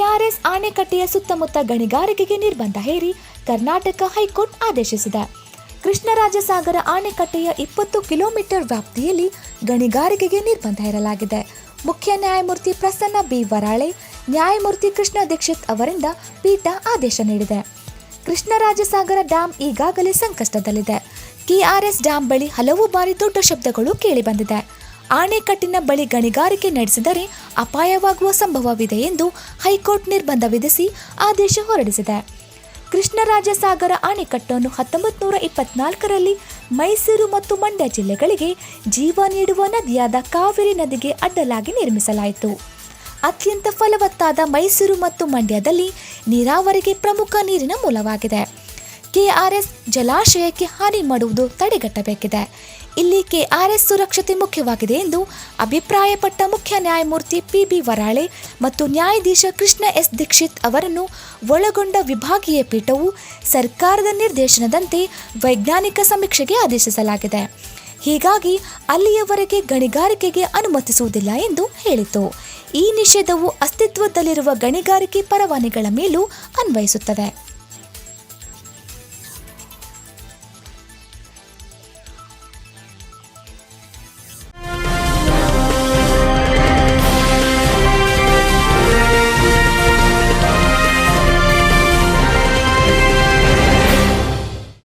KRS ಆಣೆಕಟ್ಟೆಯ ಸುತ್ತಮುತ್ತ ಗಣಿಗಾರಿಕೆಗೆ ನಿರ್ಬಂಧ ಹೇರಿ ಕರ್ನಾಟಕ ಹೈಕೋರ್ಟ್ ಆದೇಶಿಸಿದೆ. ಕೃಷ್ಣರಾಜಸಾಗರ ಆಣೆಕಟ್ಟೆಯ ಇಪ್ಪತ್ತು ಕಿಲೋಮೀಟರ್ ವ್ಯಾಪ್ತಿಯಲ್ಲಿ ಗಣಿಗಾರಿಕೆಗೆ ನಿರ್ಬಂಧ ಇರಲಾಗಿದೆ ಮುಖ್ಯ ನ್ಯಾಯಮೂರ್ತಿ ಪ್ರಸನ್ನ ಬಿ. ವರಾಳೆ, ನ್ಯಾಯಮೂರ್ತಿ ಕೃಷ್ಣ ದೀಕ್ಷಿತ್ ಅವರಿಂದ ಪೀಠ ಆದೇಶ ನೀಡಿದೆ. ಕೃಷ್ಣರಾಜಸಾಗರ ಡ್ಯಾಂ ಈಗಾಗಲೇ ಸಂಕಷ್ಟದಲ್ಲಿದೆ. ಕೆಆರ್ಎಸ್ ಡ್ಯಾಂ ಬಳಿ ಹಲವು ಬಾರಿ ದೊಡ್ಡ ಶಬ್ದಗಳು ಕೇಳಿಬಂದಿದೆ ಆಣೆಕಟ್ಟಿನ ಬಳಿ ಗಣಿಗಾರಿಕೆ ನಡೆಸಿದರೆ ಅಪಾಯವಾಗುವ ಸಂಭವವಿದೆ ಎಂದು ಹೈಕೋರ್ಟ್ ನಿರ್ಬಂಧ ವಿಧಿಸಿ ಆದೇಶ ಹೊರಡಿಸಿದೆ. ಕೃಷ್ಣರಾಜಸಾಗರ ಅಣೆಕಟ್ಟನ್ನು ಹತ್ತೊಂಬತ್ತು ನೂರ ಇಪ್ಪತ್ನಾಲ್ಕರಲ್ಲಿ ಮೈಸೂರು ಮತ್ತು ಮಂಡ್ಯ ಜಿಲ್ಲೆಗಳಿಗೆ ಜೀವ ನೀಡುವ ನದಿಯಾದ ಕಾವೇರಿ ನದಿಗೆ ಅಡ್ಡಲಾಗಿ ನಿರ್ಮಿಸಲಾಯಿತು. ಅತ್ಯಂತ ಫಲವತ್ತಾದ ಮೈಸೂರು ಮತ್ತು ಮಂಡ್ಯದಲ್ಲಿ ನೀರಾವರಿಗೆ ಪ್ರಮುಖ ನೀರಿನ ಮೂಲವಾಗಿದೆ. ಕೆಆರ್ಎಸ್ ಜಲಾಶಯಕ್ಕೆ ಹಾನಿ ಮಾಡುವುದು ತಡೆಗಟ್ಟಬೇಕಿದೆ. ಇಲ್ಲಿ ಕೆಆರ್ಎಸ್ ಸುರಕ್ಷತೆ ಮುಖ್ಯವಾಗಿದೆ ಎಂದು ಅಭಿಪ್ರಾಯಪಟ್ಟ ಮುಖ್ಯ ನ್ಯಾಯಮೂರ್ತಿ ಪಿ ಬಿ ವರಾಳೆ ಮತ್ತು ನ್ಯಾಯಾಧೀಶ ಕೃಷ್ಣ ಎಸ್ ದೀಕ್ಷಿತ್ ಅವರನ್ನು ಒಳಗೊಂಡ ವಿಭಾಗೀಯ ಪೀಠವು ಸರ್ಕಾರದ ನಿರ್ದೇಶನದಂತೆ ವೈಜ್ಞಾನಿಕ ಸಮೀಕ್ಷೆಗೆ ಆದೇಶಿಸಲಾಗಿದೆ. ಹೀಗಾಗಿ ಅಲ್ಲಿಯವರೆಗೆ ಗಣಿಗಾರಿಕೆಗೆ ಅನುಮತಿಸುವುದಿಲ್ಲ ಎಂದು ಹೇಳಿತು. ಈ ನಿಷೇಧವು ಅಸ್ತಿತ್ವದಲ್ಲಿರುವ ಗಣಿಗಾರಿಕೆ ಪರವಾನಿಗಳ ಮೇಲೂ ಅನ್ವಯಿಸುತ್ತದೆ.